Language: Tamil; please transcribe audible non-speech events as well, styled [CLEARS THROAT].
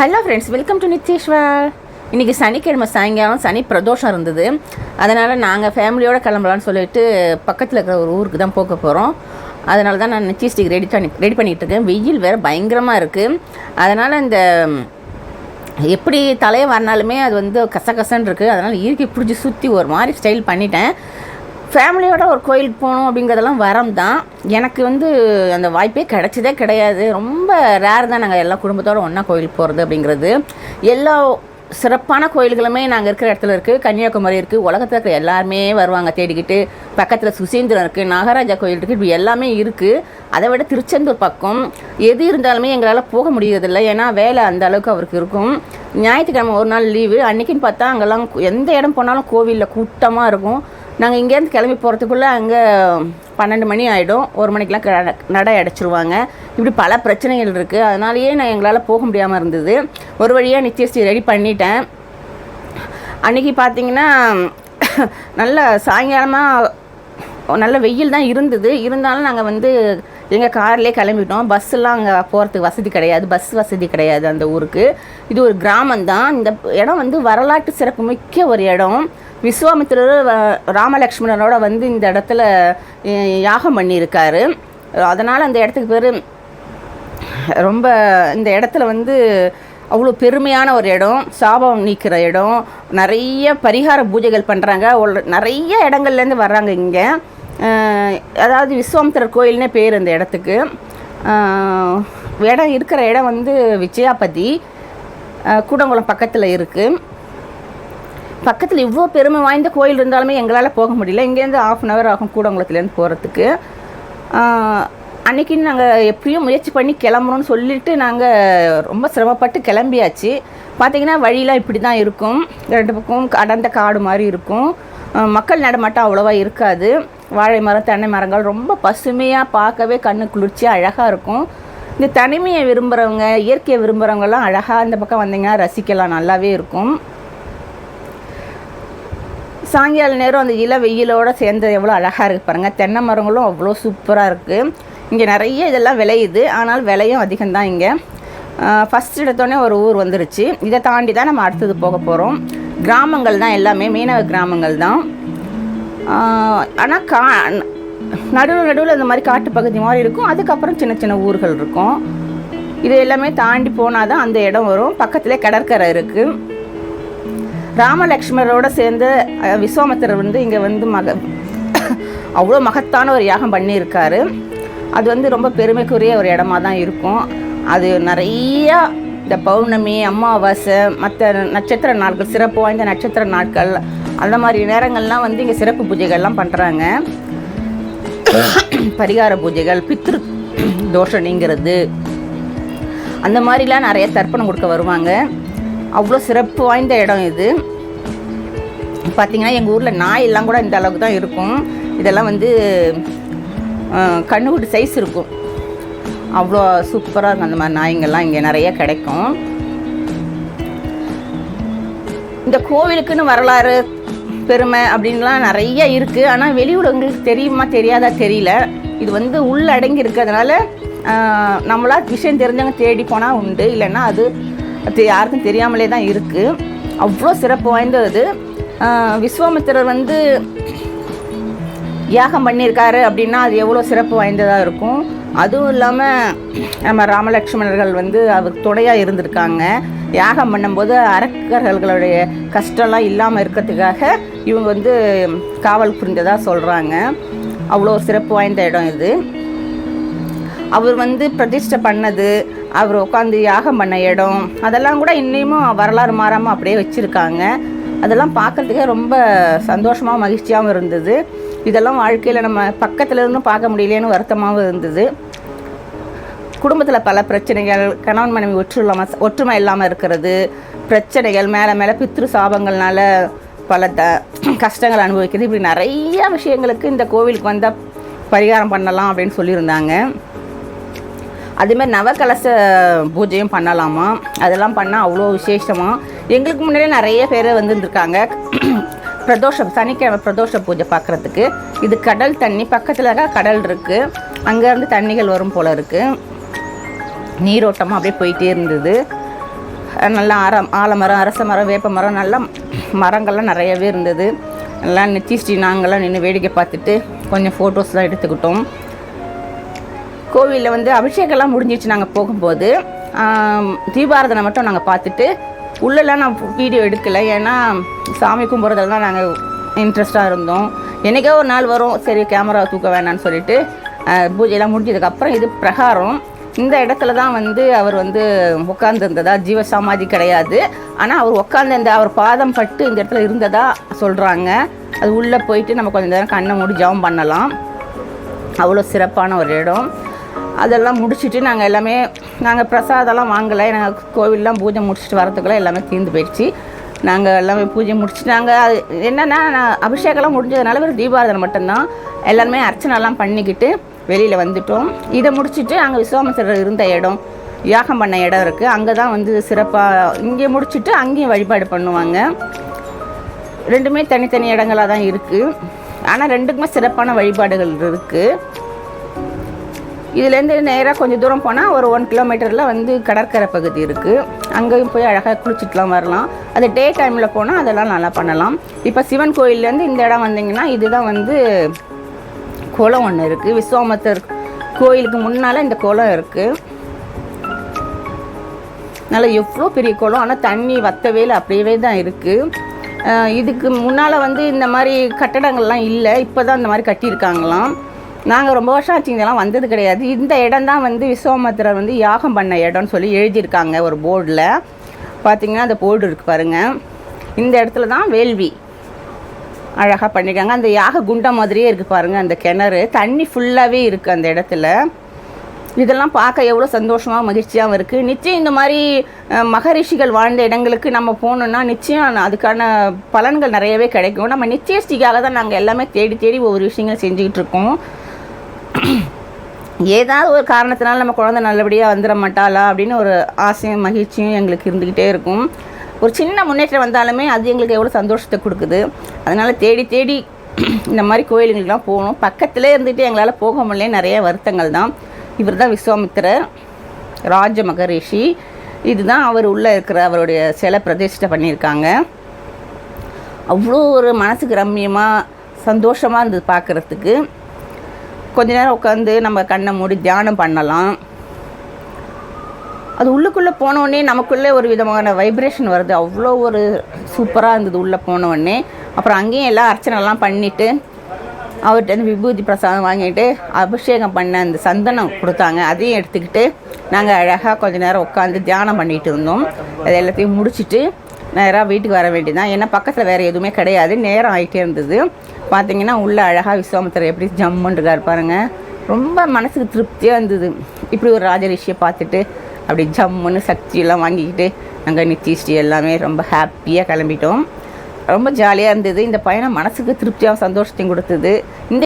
Hello friends welcome to Nithyeshwar இன்றைக்கி சனிக்கிழமை சாயங்காலம் சனி பிரதோஷம் இருந்தது. அதனால் நாங்கள் ஃபேமிலியோடு கிளம்பலான்னு சொல்லிட்டு பக்கத்தில் இருக்கிற ஒரு ஊருக்கு தான் போக போகிறோம் அதனால தான் நான் நிச்சயஸ்டிக் ரெடி பண்ணி ரெடி பண்ணிகிட்டு இருக்கேன். வெயில் வேறு பயங்கரமாக இருக்குது அதனால் இந்த எப்படி தலையை வரனாலுமே அது வந்து கசகசன்னு இருக்குது அதனால் இயற்கை பிடிச்சி சுற்றி ஒரு மாதிரி ஸ்டைல் பண்ணிட்டேன். ஃபேமிலியோட ஒரு கோயிலுக்கு போகணும் அப்படிங்கிறதெல்லாம் வரம் தான். எனக்கு வந்து அந்த வாய்ப்பே கிடைச்சதே கிடையாது. ரொம்ப ரேர் தான் நாங்கள் எல்லா குடும்பத்தோடு ஒன்றா கோயிலுக்கு போகிறது அப்படிங்கிறது. எல்லா சிறப்பான கோயில்களுமே நாங்கள் இருக்கிற இடத்துல இருக்குது கன்னியாகுமரி இருக்குது உலகத்தில் இருக்கிற எல்லாருமே வருவாங்க தேடிக்கிட்டு. பக்கத்தில் சுசீந்திரம் இருக்குது நாகராஜா கோயில் இருக்குது இப்படி எல்லாமே இருக்குது அதை விட திருச்செந்தூர் பக்கம் எது இருந்தாலுமே எங்களால் போக முடியறதில்ல. ஏன்னா வேலை அந்த அளவுக்கு அவருக்கு இருக்கும். ஞாயிற்றுக்கிழமை ஒரு நாள் லீவு அன்றைக்கின்னு பார்த்தா அங்கெல்லாம் எந்த இடம் போனாலும் கோவிலில் கூட்டமாக இருக்கும். நாங்கள் இங்கேருந்து கிளம்பி போகிறதுக்குள்ளே அங்கே பன்னெண்டு மணி ஆகிடும் ஒரு மணிக்கெலாம் க நடை அடைச்சிருவாங்க. இப்படி பல பிரச்சனைகள் இருக்குது அதனாலேயே நான் எங்களால் போக முடியாமல் இருந்தது. ஒரு வழியாக நிச்சயஸ்டி ரெடி பண்ணிட்டேன். அன்றைக்கி பார்த்தீங்கன்னா நல்ல சாயங்காலமாக நல்ல வெயில் தான் இருந்தது. இருந்தாலும் நாங்கள் வந்து எங்கள் கார்லேயே கிளம்பிட்டோம். பஸ்ஸெல்லாம் அங்கே போகிறதுக்கு வசதி கிடையாது. பஸ் வசதி கிடையாது அந்த ஊருக்கு. இது ஒரு கிராமம் தான் இந்த இடம் வந்து வரலாற்று சிறப்பு மிக்க ஒரு இடம். விஸ்வாமித்திரர் வ- ராமலக்ஷ்மணனோட வந்து இந்த இடத்துல யாகம் பண்ணியிருக்காரு. அதனால் அந்த இடத்துக்கு பேர் ரொம்ப இந்த இடத்துல வந்து அவ்வளோ பெருமையான ஒரு இடம் சாபம் நீக்கிற இடம் நிறைய பரிகார பூஜைகள் பண்ணுறாங்க நிறைய இடங்கள்லேருந்து வர்றாங்க இங்கே. அதாவது விஸ்வாமித்திரர் கோயில்னே பேர் இந்த இடத்துக்கு. இடம் இருக்கிற இடம் வந்து விஜயாபதி கூடங்குளம் பக்கத்தில் இருக்குது பக்கத்தில் இவ்வளோ பெருமை வாய்ந்த கோயில் இருந்தாலுமே எங்களால் போக முடியல. இங்கேருந்து ஆஃப் அன் ஹவர் ஆகும் கூடங்குளத்துலேருந்து போகிறதுக்கு அன்றைக்கி நாங்கள் எப்படியும் முயற்சி பண்ணி கிளம்புறோம்னு சொல்லிட்டு நாங்கள் ரொம்ப சிரமப்பட்டு கிளம்பியாச்சு. பார்த்தீங்கன்னா வழியெலாம் இப்படி தான் இருக்கும். ரெண்டு பக்கம் அடர்ந்த காடு மாதிரி இருக்கும். மக்கள் நடமாட்டம் அவ்வளோவா இருக்காது. வாழை மரம் தென்னை மரங்கள் ரொம்ப பசுமையாக பார்க்கவே கண்ணு குளிர்ச்சியாக அழகாக இருக்கும். இந்த தனிமையை விரும்புகிறவங்க இயற்கையை விரும்புகிறவங்கெல்லாம் அழகாக இந்த பக்கம் வந்தீங்கன்னா ரசிக்கலாம். நல்லாவே இருக்கும். சாயங்கால நேரம் அந்த இள வெயிலோடு சேர்ந்து எவ்வளோ அழகாக இருக்குது பாருங்கள் தென்னை மரங்களும் அவ்வளோ சூப்பராக இருக்குது இங்கே நிறைய இதெல்லாம் விளையுது. ஆனால் விலையும் அதிகம்தான் இங்கே. ஃபஸ்ட் எடுத்தோடனே ஒரு ஊர் வந்துருச்சு. இதை தாண்டி தான் நம்ம அடுத்தது போக போகிறோம் கிராமங்கள் தான் எல்லாமே மீனவ கிராமங்கள் தான். ஆனால் கா நடுவில் நடுவில் இந்த மாதிரி காட்டு பகுதி மாதிரி இருக்கும். அதுக்கப்புறம் சின்ன சின்ன ஊர்கள் இருக்கும். இது எல்லாமே தாண்டி போனால் தான் அந்த இடம் வரும். பக்கத்துலேயே கடற்கரை இருக்குது ராமலக்ஷ்மரோட சேர்ந்து விஸ்வாமித்திரர் வந்து இங்கே வந்து மக அவ்வளோ மகத்தான ஒரு யாகம் பண்ணியிருக்காரு. அது வந்து ரொம்ப பெருமைக்குரிய ஒரு இடமா தான் இருக்கும். அது நிறையா இந்த பௌர்ணமி அமாவாசை மற்ற நட்சத்திர நாட்கள் சிறப்பு வாய்ந்த நட்சத்திர நாட்கள் அந்த மாதிரி நேரங்கள்லாம் வந்து இங்கே சிறப்பு பூஜைகள்லாம் பண்ணுறாங்க பரிகார பூஜைகள் பித்ரு தோஷம் நீங்கிறது அந்த மாதிரிலாம் நிறைய தர்ப்பணம் கொடுக்க வருவாங்க. அவ்வளோ சிறப்பு வாய்ந்த இடம் இது. பார்த்தீங்கன்னா எங்கள் ஊரில் நாய் எல்லாம் கூட இந்த அளவுக்கு தான் இருக்கும். இதெல்லாம் வந்து அஹ், கண்ணுக்குட்டி சைஸ் இருக்கும். அவ்வளோ சூப்பராக இருக்கும் அந்த மாதிரி நாய்ங்கள்லாம் இங்கே நிறைய கிடைக்கும். இந்த கோவிலுக்குன்னு வரலாறு பெருமை அப்படின்லாம் நிறைய இருக்குது ஆனால் வெளியுலகங்களுக்கு தெரியுமா தெரியாதா தெரியல. இது வந்து உள்ளடங்கி இருக்கிறதுனால நம்மளா விஷயம் தெரிஞ்சவங்க தேடி போனால் உண்டு. இல்லைன்னா அது யாருக்கும் தெரியாமலே தான் இருக்குது அவ்வளோ சிறப்பு வாய்ந்தது. விஸ்வாமித்திரர் வந்து யாகம் பண்ணியிருக்காரு அப்படின்னா அது எவ்வளோ சிறப்பு வாய்ந்ததாக இருக்கும். அதுவும் இல்லாமல் நம்ம ராமலக்ஷ்மணர்கள் வந்து அவருக்கு துணையாக இருந்திருக்காங்க. யாகம் பண்ணும்போது அரக்கர்களுடைய கஷ்டம்லாம் இல்லாமல் இருக்கிறதுக்காக இவங்க வந்து காவல் புரிந்ததாக சொல்கிறாங்க அவ்வளோ சிறப்பு வாய்ந்த இடம் இது. அவர் வந்து பிரதிஷ்டை பண்ணது அவர் உட்காந்து யாகம் பண்ண இடம் அதெல்லாம் கூட இன்னமும் வரலாறு மாறாமல் அப்படியே வச்சுருக்காங்க. அதெல்லாம் பார்க்கறதுக்கே ரொம்ப சந்தோஷமாகவும் மகிழ்ச்சியாகவும் இருந்தது. இதெல்லாம் வாழ்க்கையில் நம்ம பக்கத்தில் இருந்தும் பார்க்க முடியலையேன்னு வருத்தமாகவும் இருந்தது. குடும்பத்தில் பல பிரச்சனைகள் கணவன் மனைவி ஒற்று இல்லாமல் ஒற்றுமை இல்லாமல் இருக்கிறது பிரச்சனைகள் மேலே மேலே பித்ரு சாபங்கள்னால பல த கஷ்டங்கள் அனுபவிக்கிறது. இப்படி நிறைய விஷயங்களுக்கு இந்த கோவிலுக்கு வந்தால் பரிகாரம் பண்ணலாம் அப்படின்னு சொல்லியிருந்தாங்க. அதேமாதிரி நவகலச பூஜையும் பண்ணலாமா? அதெல்லாம் பண்ணால் அவ்வளோ விசேஷமாக எங்களுக்கு முன்னாடியே நிறைய பேர் வந்துருந்துருக்காங்க. பிரதோஷம் சனிக்கிழமை பிரதோஷ பூஜை பார்க்குறதுக்கு. இது கடல் தண்ணி பக்கத்தில் கடல் இருக்குது அங்கேருந்து தண்ணிகள் வரும் போல் இருக்குது நீரோட்டமாக அப்படியே போயிட்டே இருந்தது. நல்லா ஆரம் ஆலமரம் அரச மரம் வேப்ப மரம் நல்லா மரங்கள்லாம் நிறையவே இருந்தது. நல்லா நெத்தி ஸ்ரீ நாங்கள்லாம் நின்று வேடிக்கை பார்த்துட்டு கொஞ்சம் ஃபோட்டோஸ்லாம் எடுத்துக்கிட்டோம். கோவிலில் வந்து அபிஷேகம்லாம் முடிஞ்சிச்சு நாங்கள் போகும்போது. தீபாரதனை மட்டும் நாங்கள் பார்த்துட்டு உள்ளெல்லாம் நான் வீடியோ எடுக்கலை. ஏன்னா சாமி கும்பிட்றதுல தான் நாங்கள் இன்ட்ரெஸ்ட்டாக இருந்தோம். என்றைக்கே ஒரு நாள் வரும். சரி கேமரா தூக்க வேணாம்னு சொல்லிட்டு பூஜையெல்லாம் முடிஞ்சதுக்கப்புறம் இது பிரகாரம். இந்த இடத்துல தான் வந்து அவர் வந்து உட்காந்துருந்ததா ஜீவ சமாதி கிடையாது. ஆனால் அவர் உட்காந்துருந்த அவர் பாதம் பட்டு இந்த இடத்துல இருந்ததா சொல்கிறாங்க அது உள்ளே போயிட்டு நம்ம கொஞ்சம் நேரம் கண்ணை மூடி ஜெபம் பண்ணலாம். அவ்வளோ சிறப்பான ஒரு இடம். அதெல்லாம் முடிச்சுட்டு நாங்கள் எல்லாமே நாங்கள் பிரசாதம்லாம் வாங்கலை. நாங்கள் கோவிலெலாம் பூஜை முடிச்சுட்டு வரத்துக்குள்ளே எல்லாமே தீர்ந்து போயிடுச்சு. நாங்கள் எல்லாமே பூஜை முடிச்சுட்டு நாங்கள் அது என்னென்னா நான் அபிஷேகம்லாம் முடிஞ்சதுனால ஒரு தீபாரதனை மட்டும்தான். எல்லாருமே அர்ச்சனைலாம் பண்ணிக்கிட்டு வெளியில் வந்துட்டோம். இதை முடிச்சுட்டு அங்கே விஸ்வாமசரர் இருந்த இடம் யாகம் பண்ண இடம் இருக்குது அங்கே தான் வந்து சிறப்பாக இங்கே முடிச்சுட்டு அங்கேயும் வழிபாடு பண்ணுவாங்க. ரெண்டுமே தனித்தனி இடங்களாக தான் இருக்குது ஆனால் ரெண்டுக்குமே சிறப்பான வழிபாடுகள் இருக்குது இதுலேருந்து நேராக கொஞ்சம் தூரம் போனால் ஒரு ஒன் கிலோமீட்டரில் வந்து கடற்கரை பகுதி இருக்குது அங்கேயும் போய் அழகாக குளிச்சுட்டுலாம் வரலாம். அது டே டைமில் போனால் அதெல்லாம் நல்லா பண்ணலாம். இப்போ சிவன் கோயில்லேருந்து இந்த இடம் வந்தீங்கன்னா இதுதான் வந்து குளம் ஒன்று இருக்குது விஸ்வாமத்தர் கோயிலுக்கு முன்னால் இந்த குளம் இருக்குது நல்லா எவ்வளோ பெரிய குளம் ஆனால் தண்ணி வத்தவேல அப்படியே தான் இருக்குது இதுக்கு முன்னால் வந்து இந்த மாதிரி கட்டடங்கள்லாம் இல்லை. இப்போ தான் இந்த மாதிரி கட்டியிருக்காங்களாம். நாங்கள் ரொம்ப வருஷம் ஆச்சு இதெல்லாம் வந்தது கிடையாது. இந்த இடம் தான் வந்து விஸ்வமத்திரர் வந்து யாகம் பண்ண இடம்னு சொல்லி எழுதியிருக்காங்க ஒரு போர்டில். பார்த்தீங்கன்னா அந்த போர்டு இருக்குது பாருங்கள் இந்த இடத்துல தான் வேள்வி அழகாக பண்ணியிருக்காங்க. அந்த யாக குண்டம் மாதிரியே இருக்குது பாருங்கள் அந்த கிணறு. தண்ணி ஃபுல்லாகவே இருக்குது அந்த இடத்துல. இதெல்லாம் பார்க்க எவ்வளோ சந்தோஷமாக மகிழ்ச்சியாகவும் இருக்குது நிச்சயம் இந்த மாதிரி மகரிஷிகள் வாழ்ந்த இடங்களுக்கு நம்ம போகணுன்னா நிச்சயம் அதுக்கான பலன்கள் நிறையவே கிடைக்கும். நம்ம நிச்சயஸ்டிக்காக தான் நாங்கள் எல்லாமே தேடி தேடி ஒவ்வொரு விஷயங்கள் செஞ்சுக்கிட்டு இருக்கோம். [CLEARS THROAT] ஏதாவது ஒரு காரணத்தினால நம்ம குழந்தை நல்லபடியாக வந்துட மாட்டாளா அப்படின்னு ஒரு ஆசையும் மகிழ்ச்சியும் எங்களுக்கு இருந்துக்கிட்டே இருக்கும். ஒரு சின்ன முன்னேற்றம் வந்தாலுமே அது எங்களுக்கு எவ்வளோ சந்தோஷத்தை கொடுக்குது. அதனால் தேடி தேடி [CLEARS THROAT] இந்த மாதிரி கோயிலுங்களுக்குலாம் போகணும். பக்கத்திலே இருந்துட்டு எங்களால் போக முடியல. நிறைய வருத்தங்கள் தான். இவர் தான் விஸ்வாமித்திரர் ராஜ மகரிஷி இதுதான் அவர் உள்ளே இருக்கிற அவருடைய சிலை பிரதிஷ்டை பண்ணியிருக்காங்க. அவ்வளோ ஒரு மனசுக்கு ரம்மியமாக சந்தோஷமாக இருந்தது பார்க்குறதுக்கு. கொஞ்ச நேரம் உட்காந்து நம்ம கண்ணை மூடி தியானம் பண்ணலாம். அது உள்ளுக்குள்ளே போனோடனே நமக்குள்ளே ஒரு விதமான வைப்ரேஷன் வருது. அவ்வளோ ஒரு சூப்பராக இருந்தது உள்ளே போனோடனே அப்புறம் அங்கேயும் எல்லாம் அர்ச்சனைலாம் பண்ணிவிட்டு அவர்கிட்ட இருந்து விபூதி பிரசாதம் வாங்கிட்டு அபிஷேகம் பண்ண அந்த சந்தனம் கொடுத்தாங்க. அதையும் எடுத்துக்கிட்டு நாங்கள் அழகாக கொஞ்ச நேரம் உட்காந்து தியானம் பண்ணிகிட்டு இருந்தோம். அது எல்லாத்தையும் முடிச்சுட்டு நேராக வீட்டுக்கு வர வேண்டியதான் ஏன்னா பக்கத்தில் வேறு எதுவுமே கிடையாது. நேரம் ஆகிட்டே இருந்தது. பார்த்தீங்கன்னா உள்ளே அழகாக விஸ்வாமித்திரர் எப்படி ஜம்முன்றிருக்கார் பாருங்கள் பாருங்க. ரொம்ப மனசுக்கு திருப்தியாக இருந்தது. இப்படி ஒரு ராஜரிஷியை பார்த்துட்டு அப்படி ஜம்முன்னு சக்தியெல்லாம் வாங்கிக்கிட்டு நாங்கள் நித்திஷ்டி எல்லாமே ரொம்ப ஹாப்பியாக கிளம்பிட்டோம். ரொம்ப ஜாலியாக இருந்தது. இந்த பயணம் மனசுக்கு திருப்தியாக சந்தோஷத்தையும் கொடுத்தது. இந்த